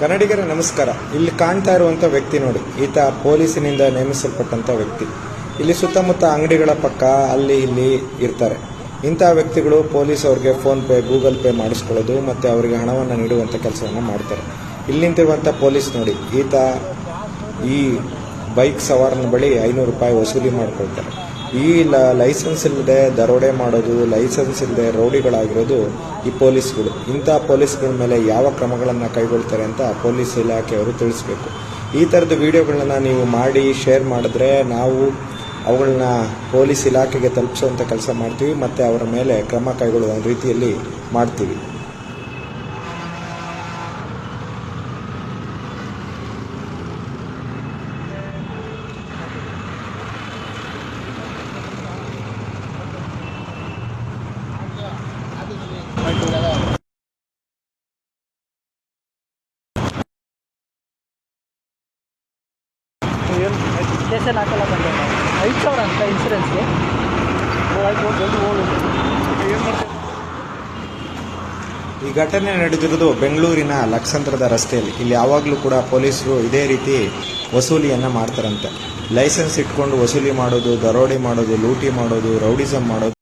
ಕನ್ನಡಿಗರ, ನಮಸ್ಕಾರ. ಇಲ್ಲಿ ಕಾಣ್ತಾ ಇರುವಂತ ವ್ಯಕ್ತಿ ನೋಡಿ. ಈತ ಪೊಲೀಸಿನಿಂದ ನೇಮಿಸಲ್ಪಟ್ಟಂತ ವ್ಯಕ್ತಿ. ಇಲ್ಲಿ ಸುತ್ತಮುತ್ತ ಅಂಗಡಿಗಳ ಪಕ್ಕ ಅಲ್ಲಿ ಇಲ್ಲಿ ಇರ್ತಾರೆ. ಇಂತಹ ವ್ಯಕ್ತಿಗಳು ಪೊಲೀಸ್ ಅವರಿಗೆ ಫೋನ್ ಪೇ, ಗೂಗಲ್ ಪೇ ಮಾಡಿಸ್ಕೊಳ್ಳೋದು ಮತ್ತೆ ಅವರಿಗೆ ಹಣವನ್ನು ನೀಡುವಂತ ಕೆಲಸವನ್ನು ಮಾಡ್ತಾರೆ. ಇಲ್ಲಿ ನಿಂತಿರುವಂತ ಪೊಲೀಸ್ ನೋಡಿ, ಈತ ಈ ಬೈಕ್ ಸವಾರನ ಬಳಿ ಐನೂರು ರೂಪಾಯಿ ವಸೂಲಿ ಮಾಡ್ಕೊಳ್ತಾರೆ. ಈ ಲೈಸೆನ್ಸ್ ಇಲ್ಲದೆ ದರೋಡೆ ಮಾಡೋದು, ಲೈಸೆನ್ಸ್ ಇಲ್ಲದೆ ರೌಡಿಗಳಾಗಿರೋದು ಈ ಪೊಲೀಸ್ಗಳು. ಇಂಥ ಪೊಲೀಸ್ಗಳ ಮೇಲೆ ಯಾವ ಕ್ರಮಗಳನ್ನು ಕೈಗೊಳ್ತಾರೆ ಅಂತ ಪೊಲೀಸ್ ಇಲಾಖೆಯವರು ತಿಳಿಸ್ಬೇಕು. ಈ ಥರದ ವಿಡಿಯೋಗಳನ್ನ ನೀವು ಮಾಡಿ, ಶೇರ್ ಮಾಡಿದ್ರೆ ನಾವು ಅವುಗಳನ್ನ ಪೊಲೀಸ್ ಇಲಾಖೆಗೆ ತಲುಪಿಸುವಂಥ ಕೆಲಸ ಮಾಡ್ತೀವಿ, ಮತ್ತು ಅವರ ಮೇಲೆ ಕ್ರಮ ಕೈಗೊಳ್ಳುವ ರೀತಿಯಲ್ಲಿ ಮಾಡ್ತೀವಿ. ಸ್ಟೇಷನ್ ಹಾಕಲ್ಲ ಬಂದ ಐದು ಸಾವಿರ ಅಂತ ಈ ಘಟನೆ ನಡೆದಿರುವುದು ಬೆಂಗಳೂರಿನ ಲಕ್ಷಾಂತರದ ರಸ್ತೆಯಲ್ಲಿ. ಇಲ್ಲಿ ಯಾವಾಗಲೂ ಕೂಡ ಪೊಲೀಸರು ಇದೇ ರೀತಿ ವಸೂಲಿಯನ್ನ ಮಾಡ್ತಾರಂತೆ. ಲೈಸೆನ್ಸ್ ಇಟ್ಕೊಂಡು ವಸೂಲಿ ಮಾಡೋದು, ದರೋಡೆ ಮಾಡೋದು, ಲೂಟಿ ಮಾಡೋದು ರೌಡಿಸಮ್ ಮಾಡೋದು.